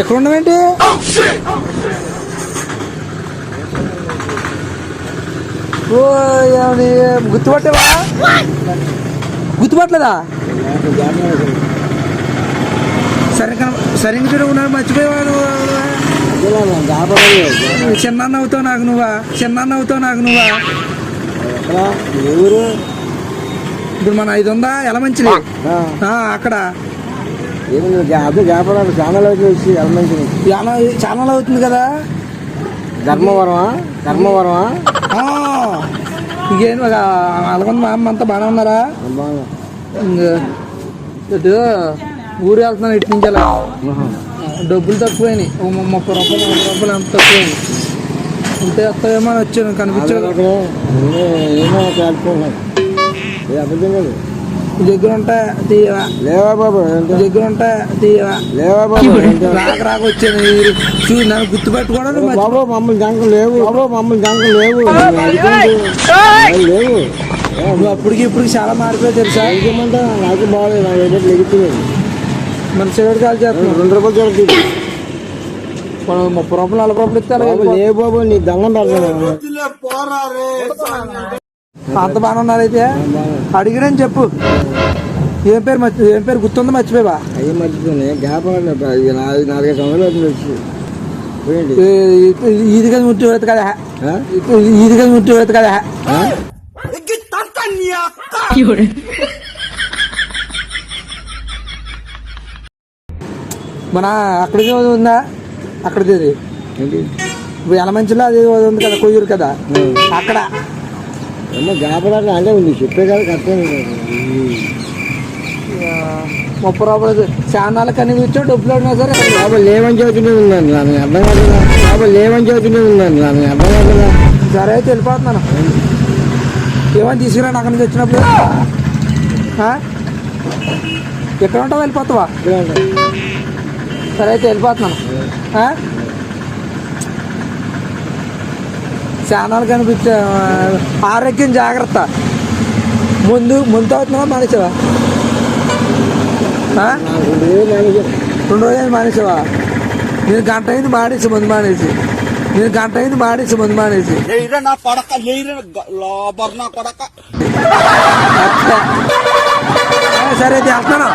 ఎక్కడ ఉన్నావేంటి గుర్తుపట్టేవా? గుర్తుపట్టలేదా? సరిగ్గా సరిగ్గా చూడ ఉన్నాడు మర్చిపోయేవా నువ్వు? చిన్న అవుతావు నాకు నువ్వా? చిన్న అవుతావు నాకు నువ్వా? ఇప్పుడు మన ఇది ఉందా ఎలా మంచిది అక్కడ. అదే వ్యాపారాలు ఛానల్ అయితే వచ్చి ఛానల్ అవుతుంది కదా? ధర్మవరమా? ధర్మవరమా? ఇంకేం అలాగొంది మా అమ్మ అంతా బాగానే ఉన్నారా? ఇటు ఊరు వెళ్తున్నాను ఇటు నుంచి అలా. డబ్బులు తక్కువైనాయి. ఓ ముప్పై రూపాయలు నలభై రూపాయలు అంత తక్కువైనాయి. ఉంటే వస్తాయేమో అని వచ్చాను కనిపించదు ఏమో దగ్గర ఉంటే తీయవా? లేవా బాబు? దగ్గర ఉంటే తీయవా? లేవా బాబు? రాక రాక వచ్చాను ఈ- చూ నన్ను గుర్తుపెట్టుకోవడం మర్చి- బాబు మమ్మల్ని లేవు బాబు మమ్మల్ని లేవు. లేవు. అప్పటికి ఇప్పుడు చాలా మారిపోయి తెలుసా? ఇంకేమంటా నాకు బాగాలేదు నాకు లెగుతుంది మన సిగరెట్ కాల్ చేస్తున్నావు రెండు రూపాయలు జరుగుతుంది మనం ముప్పై రూపాయలు నలభై రూపాయలు ఇస్తే అలాగే బాబు లేవు బాబు నీ దండం పెడతాను అంత బాగానే ఉన్నారు అయితే అడిగిరని చెప్పు. ఏం పేరు మర్చి ఏం పేరు గుర్తుందో మర్చిపోయావా? అయ్యి మర్చిపోయినాయి గ్యాప్ నాలుగు నాలుగైదు సంవత్సరాలు అవుతుంది కదా ముట్టి పెడత కదా. కదా ముట్టి పెడత కదా? మన అక్కడికి ఉందా? అక్కడిది ఎలమంచిలో అది ఉంది కదా కొయ్యూరు కదా. అక్కడ. ఏమో వ్యాపారాలు అంటే ఉంది. చెప్పే కదా కష్టం ముప్పై రూపాయలు చానాలు కనీ కూర్చో డబ్బులు అడినా సరే. బాబు లేవని చదువుతూనే ఉన్నాను నాకు అర్థం కాదు బాబు లేవని చదువుతూనే ఉన్నాను నాకు అర్థం కాదు సరే అయితే వెళ్ళిపోతున్నాను ఏమని తీసుకురాను అక్కడి నుంచి వచ్చినప్పుడు? ఎక్కడ ఉంటావు వెళ్ళిపోతావా? సరే అయితే వెళ్ళిపోతున్నాను. ఆ? చానాలు కనిపించే ఆరోగ్యం జాగ్రత్త. ముందు ముందు అవుతున్నావా మానేసావా? రెండు రోజులు మానేసావా? నేను గంట అయింది మానేసి ముందు మానేసి. నేను గంట అయింది మానేసి ముందు మానేసి. పడక కొడక సరే అయితే వెళ్తాను